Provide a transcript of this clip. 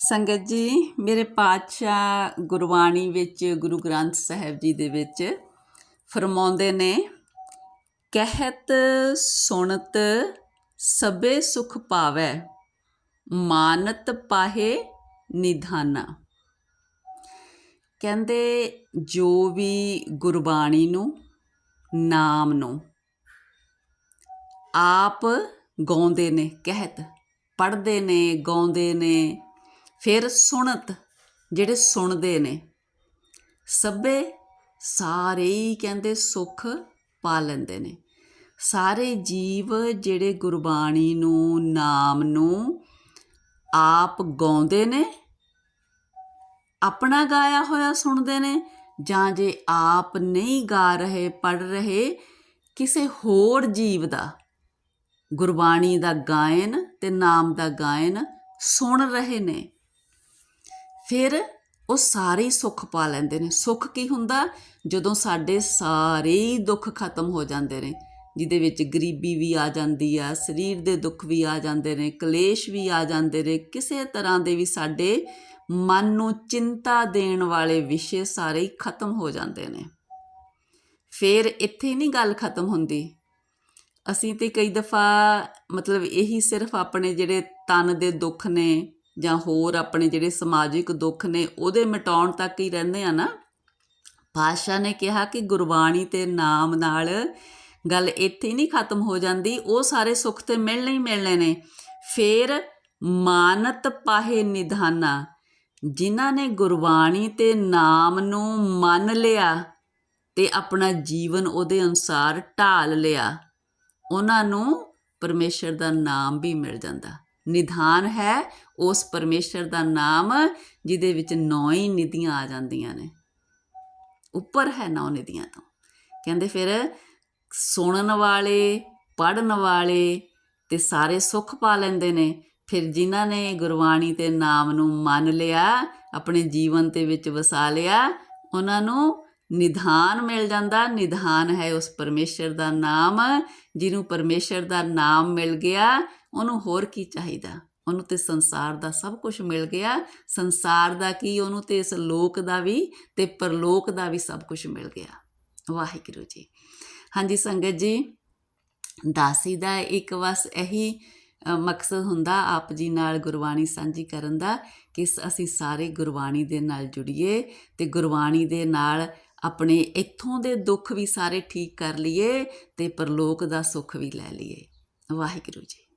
ਸੰਗਤ ਜੀ, ਮੇਰੇ ਪਾਤਸ਼ਾਹ ਗੁਰਬਾਣੀ ਵਿੱਚ, ਗੁਰੂ ਗ੍ਰੰਥ ਸਾਹਿਬ ਜੀ ਦੇ ਵਿੱਚ ਫਰਮਾਉਂਦੇ ਨੇ, ਕਹਿਤ ਸੁਣਤ ਸਭੇ ਸੁਖ ਪਾਵੈ, ਮਾਨਤ ਪਾਹੇ ਨਿਧਾਨਾ। ਕਹਿੰਦੇ, ਜੋ ਵੀ ਗੁਰਬਾਣੀ ਨੂੰ, ਨਾਮ ਨੂੰ ਆਪ ਗਾਉਂਦੇ ਨੇ, ਕਹਿਤ, ਪੜ੍ਹਦੇ ਨੇ, ਗਾਉਂਦੇ ਨੇ ਫਿਰ ਸੁਣਤ, ਜਿਹੜੇ ਸੁਣਦੇ ਨੇ। ਸਭੇ ਸਾਰੇ ਹੀ ਕਹਿੰਦੇ ਸੁਖ ਪਾ ਲੈਂਦੇ ਨੇ। ਸਾਰੇ ਜੀਵ ਜਿਹੜੇ ਗੁਰਬਾਣੀ ਨੂੰ, ਨਾਮ ਨੂੰ ਆਪ ਗਾਉਂਦੇ ਨੇ, ਆਪਣਾ ਗਾਇਆ ਹੋਇਆ ਸੁਣਦੇ ਨੇ, ਜਾਂ ਜੇ ਆਪ ਨਹੀਂ ਗਾ ਰਹੇ ਪੜ ਰਹੇ, ਕਿਸੇ ਹੋਰ ਜੀਵ ਦਾ, ਗੁਰਬਾਣੀ ਦਾ ਗਾਇਨ ਤੇ ਨਾਮ ਦਾ ਗਾਇਨ ਸੁਣ ਰਹੇ ਨੇ। ਫਿਰ ਉਹ ਸਾਰੇ ਹੀ ਸੁੱਖ ਪਾ ਲੈਂਦੇ ਨੇ। ਸੁੱਖ ਕੀ ਹੁੰਦਾ? ਜਦੋਂ ਸਾਡੇ ਸਾਰੇ ਹੀ ਦੁੱਖ ਖਤਮ ਹੋ ਜਾਂਦੇ ਨੇ, ਜਿਹਦੇ ਵਿੱਚ ਗਰੀਬੀ ਵੀ ਆ ਜਾਂਦੀ ਆ, ਸਰੀਰ ਦੇ ਦੁੱਖ ਵੀ ਆ ਜਾਂਦੇ ਨੇ, ਕਲੇਸ਼ ਵੀ ਆ ਜਾਂਦੇ ਨੇ, ਕਿਸੇ ਤਰ੍ਹਾਂ ਦੇ ਵੀ ਸਾਡੇ ਮਨ ਨੂੰ ਚਿੰਤਾ ਦੇਣ ਵਾਲੇ ਵਿਸ਼ੇ ਸਾਰੇ ਹੀ ਖਤਮ ਹੋ ਜਾਂਦੇ ਨੇ। ਫਿਰ ਇੱਥੇ ਨਹੀਂ ਗੱਲ ਖਤਮ ਹੁੰਦੀ। ਅਸੀਂ ਤੇ ਕਈ ਦਫਾ ਮਤਲਬ ਇਹੀ ਸਿਰਫ ਆਪਣੇ ਜਿਹੜੇ ਤਨ ਦੇ ਦੁੱਖ ਨੇ ਜਾਂ ਹੋਰ ਆਪਣੇ ਜਿਹੜੇ ਸਮਾਜਿਕ ਦੁੱਖ ਨੇ, ਉਹਦੇ ਮਿਟਾਉਣ ਤੱਕ ਹੀ ਰਹਿੰਦੇ ਆ ਨਾ। ਪਾਸ਼ਾ ਨੇ ਕਿਹਾ ਕਿ ਗੁਰਬਾਣੀ ਤੇ ਨਾਮ ਨਾਲ ਗੱਲ ਇੱਥੇ ਨਹੀਂ ਖਤਮ ਹੋ ਜਾਂਦੀ, ਉਹ ਸਾਰੇ ਸੁੱਖ ਤੇ ਮਿਲਣੇ ਹੀ ਮਿਲਣੇ ਨੇ। ਫੇਰ ਮਾਨਤ ਪਾਹੇ ਨਿਧਾਨਾ, ਜਿਨ੍ਹਾਂ ਨੇ ਗੁਰਬਾਣੀ ਤੇ ਨਾਮ ਨੂੰ ਮੰਨ ਲਿਆ ਤੇ ਆਪਣਾ ਜੀਵਨ ਉਹਦੇ ਅਨੁਸਾਰ ਢਾਲ ਲਿਆ, ਉਹਨਾਂ ਨੂੰ ਪਰਮੇਸ਼ਰ ਦਾ ਨਾਮ ਵੀ ਮਿਲ ਜਾਂਦਾ। ਨਿਧਾਨ ਹੈ, ਉਸ ਪਰਮੇਸ਼ਰ ਦਾ ਨਾਮ, ਜਿਹਦੇ ਵਿੱਚ ਨੌ ਹੀ ਨਿਧੀਆਂ ਆ ਜਾਂਦੀਆਂ ਨੇ। ਉੱਪਰ ਹੈ ਨੌ ਨਿਧੀਆਂ ਤੋਂ। ਕਹਿੰਦੇ ਫਿਰ, ਸੁਣਨ ਵਾਲੇ ਪੜਨ ਵਾਲੇ ਤੇ ਸਾਰੇ ਸੁੱਖ ਪਾ ਲੈਂਦੇ ਨੇ। ਫਿਰ ਜਿਨ੍ਹਾਂ ਨੇ ਗੁਰਬਾਣੀ ਤੇ ਨਾਮ ਨੂੰ ਮੰਨ ਲਿਆ, ਆਪਣੇ ਜੀਵਨ ਤੇ ਵਿੱਚ ਵਸਾ ਲਿਆ, ਉਹਨਾਂ ਨੂੰ ਨਿਧਾਨ ਮਿਲ ਜਾਂਦਾ, ਨਿਧਾਨ ਹੈ ਉਸ ਪਰਮੇਸ਼ਰ ਦਾ ਨਾਮ, ਜਿਹਨੂੰ ਪਰਮੇਸ਼ਰ ਦਾ ਨਾਮ ਮਿਲ ਗਿਆ, ਉਹਨੂੰ ਹੋਰ ਕੀ ਚਾਹੀਦਾ? ਉਹਨੂੰ ਤੇ ਸੰਸਾਰ ਦਾ ਸਭ ਕੁਝ ਮਿਲ ਗਿਆ। ਸੰਸਾਰ ਦਾ ਕੀ? ਉਹਨੂੰ ਤੇ ਇਸ ਲੋਕ ਦਾ ਵੀ ਤੇ ਪਰਲੋਕ ਦਾ ਵੀ ਸਭ ਕੁਝ ਮਿਲ ਗਿਆ। ਵਾਹਿਗੁਰੂ ਜੀ। ਹਾਂਜੀ ਸੰਗਤ ਜੀ, ਦਾਸੀ ਦਾ ਇੱਕ ਬਸ ਇਹੀ ਮਕਸਦ ਹੁੰਦਾ ਆਪ ਜੀ ਨਾਲ ਗੁਰਬਾਣੀ ਸਾਂਝੀ ਕਰਨ ਦਾ, ਕਿ ਸ- ਅਸੀਂ ਸਾਰੇ ਗੁਰਬਾਣੀ ਦੇ ਨਾਲ ਜੁੜੀਏ ਤੇ ਗੁਰਬਾਣੀ ਦੇ ਨਾਲ ਆਪਣੇ ਇੱਥੋਂ ਦੇ ਦੁੱਖ ਵੀ ਸਾਰੇ ਠੀਕ ਕਰ ਲਈਏ ਤੇ ਪਰਲੋਕ ਦਾ ਸੁੱਖ ਵੀ ਲੈ ਲਈਏ। ਵਾਹਿਗੁਰੂ ਜੀ।